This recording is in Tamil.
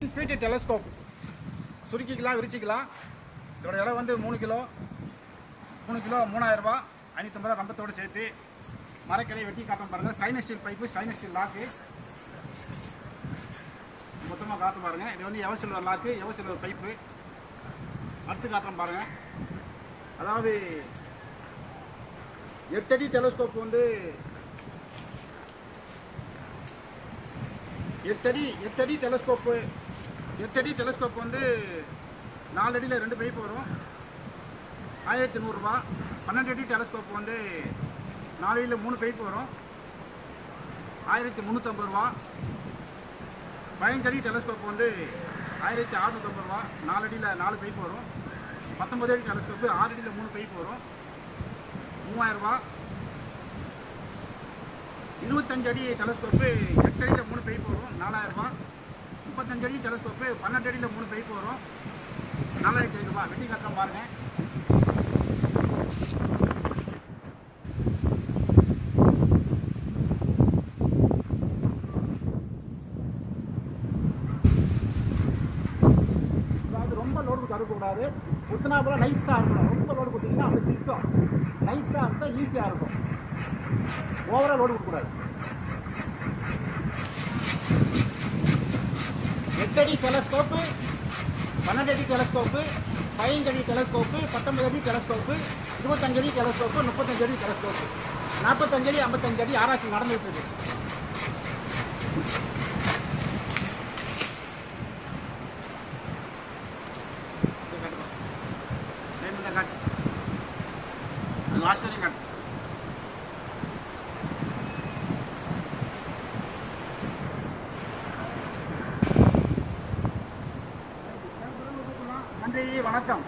Feet telescope சுருக்கிக்கலாம் விரிச்சிக்கலாம். இதோட இடம் வந்து மூணு கிலோ. மூணு கிலோ மூணாயிரம் ரூபாய். ஐநூற்றம்பது ரூபா ரம்பத்தோடு சேர்த்து மரக்கிளையை வெட்டி காட்டும் பாருங்கள் சைனஸ் steel pipe sinus steel lock மொத்தமாக காட்ட பாருங்கள் இது வந்து ever silver lock ever silver pipe அடுத்து காட்டுறோம் பாருங்கள் அதாவது எட்டடி டெலஸ்கோப் வந்து எட்டடி எட்டடி டெலஸ்கோப்பு எட்டடி டெலஸ்கோப் வந்து நாலு அடியில் ரெண்டு பைப் வரும் ஆயிரத்தி நூறுரூவா பன்னெண்டு அடி டெலஸ்கோப் வந்து நாலு அடியில் மூணு பைப் வரும் ஆயிரத்தி முந்நூற்றம்பது ரூபா. பதினஞ்சடி டெலஸ்கோப் வந்து ஆயிரத்தி அறுநூற்றம்பது ரூபா. நாலு அடியில் நாலு பைப் வரும் பத்தொம்பது அடி டெலஸ்கோப்பு ஆறு அடியில் மூணு பைப் வரும் மூவாயிரரூபா இருபத்தஞ்சு அடி டெலஸ்கோப்பு எட்டு அடியில் மூணு பைப் வரும் நாலாயிரம் ரூபாய் முப்பத்தஞ்சு அடி டெலஸ்கோப்பு பன்னெண்டு அடியில் மூணு பைப் வரும். நாலாயிரத்தி ஐநூறுபா வெட்டி கட்டம் பாருங்க. அதாவது ரொம்ப லோடு தரக்கூடாது குத்துனா போல நைஸாக இருக்கணும் ரொம்ப லோடு கொடுத்தீங்கன்னா அது திட்டம் நைஸாக இருந்தால் ஈஸியாக இருக்கும். ஓவராக லோடு கொடுக்கக்கூடாது எட்டடி டெலஸ்கோப்பு பன்னெண்டு அடி டெலஸ்கோப்பு பதினஞ்சு அடி டெலஸ்கோப்பு பத்தொன்பது அடி டெலஸ்கோப்பு இருபத்தஞ்சு அடி டெலஸ்கோப்பு முப்பத்தஞ்சு அடி டெலஸ்கோப்பு நாற்பத்தஞ்சு அடி ஐம்பத்தஞ்சு அடி ஆராய்ச்சி நடந்துட்டு இருக்கு. காட்டு. ஆச்சரியம் காட்டு. வணக்கம்.